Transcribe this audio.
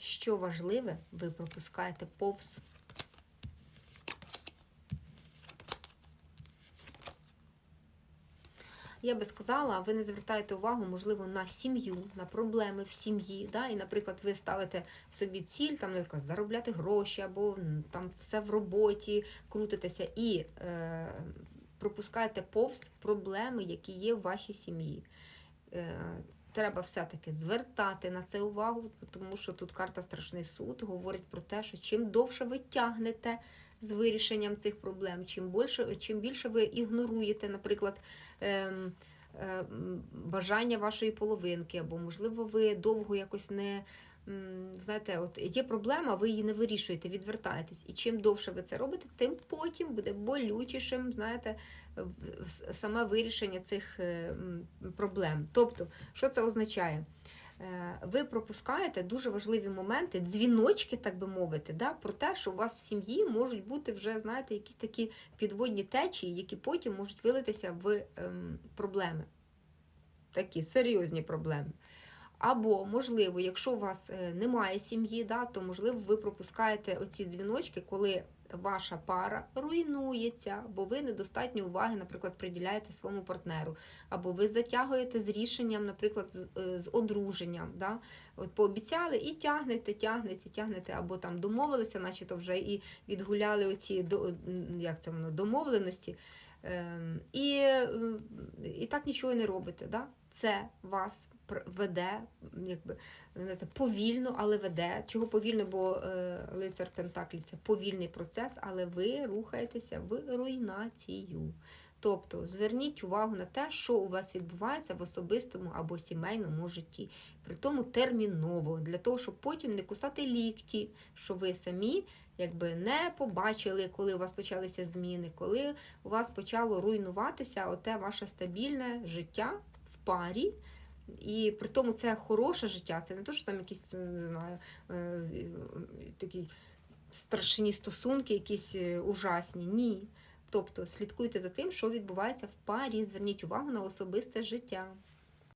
Що важливе, ви пропускаєте повз. Я би сказала, ви не звертаєте увагу, можливо, на сім'ю, на проблеми в сім'ї. Да? І, наприклад, ви ставите собі ціль, там, наприклад, заробляти гроші, або там все в роботі, крутитеся і е, пропускаєте повз проблеми, які є в вашій сім'ї. Е, Треба все-таки звертати на це увагу, тому що тут карта Страшний суд говорить про те, що чим довше ви тягнете з вирішенням цих проблем, чим більше, чим більше ви ігноруєте, наприклад, ем, ем, бажання вашої половинки, або, можливо, ви довго якось не. Знаєте, от є проблема, ви її не вирішуєте, відвертаєтесь. І чим довше ви це робите, тим потім буде болючішим, знаєте, саме вирішення цих е, проблем. Тобто, що це означає? Е, Ви пропускаєте дуже важливі моменти, дзвіночки, так би мовити, да, про те, що у вас в сім'ї можуть бути вже, знаєте, якісь такі підводні течії, які потім можуть вилитися в ем, проблеми. Такі серйозні проблеми. Або, можливо, якщо у вас е, немає сім'ї, да, то можливо ви пропускаєте оці дзвіночки, коли ваша пара руйнується, бо ви недостатньо уваги, наприклад, приділяєте своєму партнеру, або ви затягуєте з рішенням, наприклад, з, е, з одруженням. Да? От пообіцяли і тягнете, тягнете, тягнете, або там домовилися, наче то вже і відгуляли оці до- як це воно, домовленості. Ем, І, е, і так нічого не робите. Да? Це вас веде, якби знаєте, повільно, але веде. Чого повільно, бо е, лицар Пентаклів це повільний процес, але ви рухаєтеся в руйнацію. Тобто зверніть увагу на те, що у вас відбувається в особистому або сімейному житті. При тому терміново, для того, щоб потім не кусати лікті, що ви самі якби не побачили, коли у вас почалися зміни, коли у вас почало руйнуватися оте ваше стабільне життя в парі. І при тому це хороше життя, це не то, що там якісь, не знаю, е, такі страшні стосунки, якісь е, ужасні. Ні. Тобто слідкуйте за тим, що відбувається в парі, зверніть увагу на особисте життя.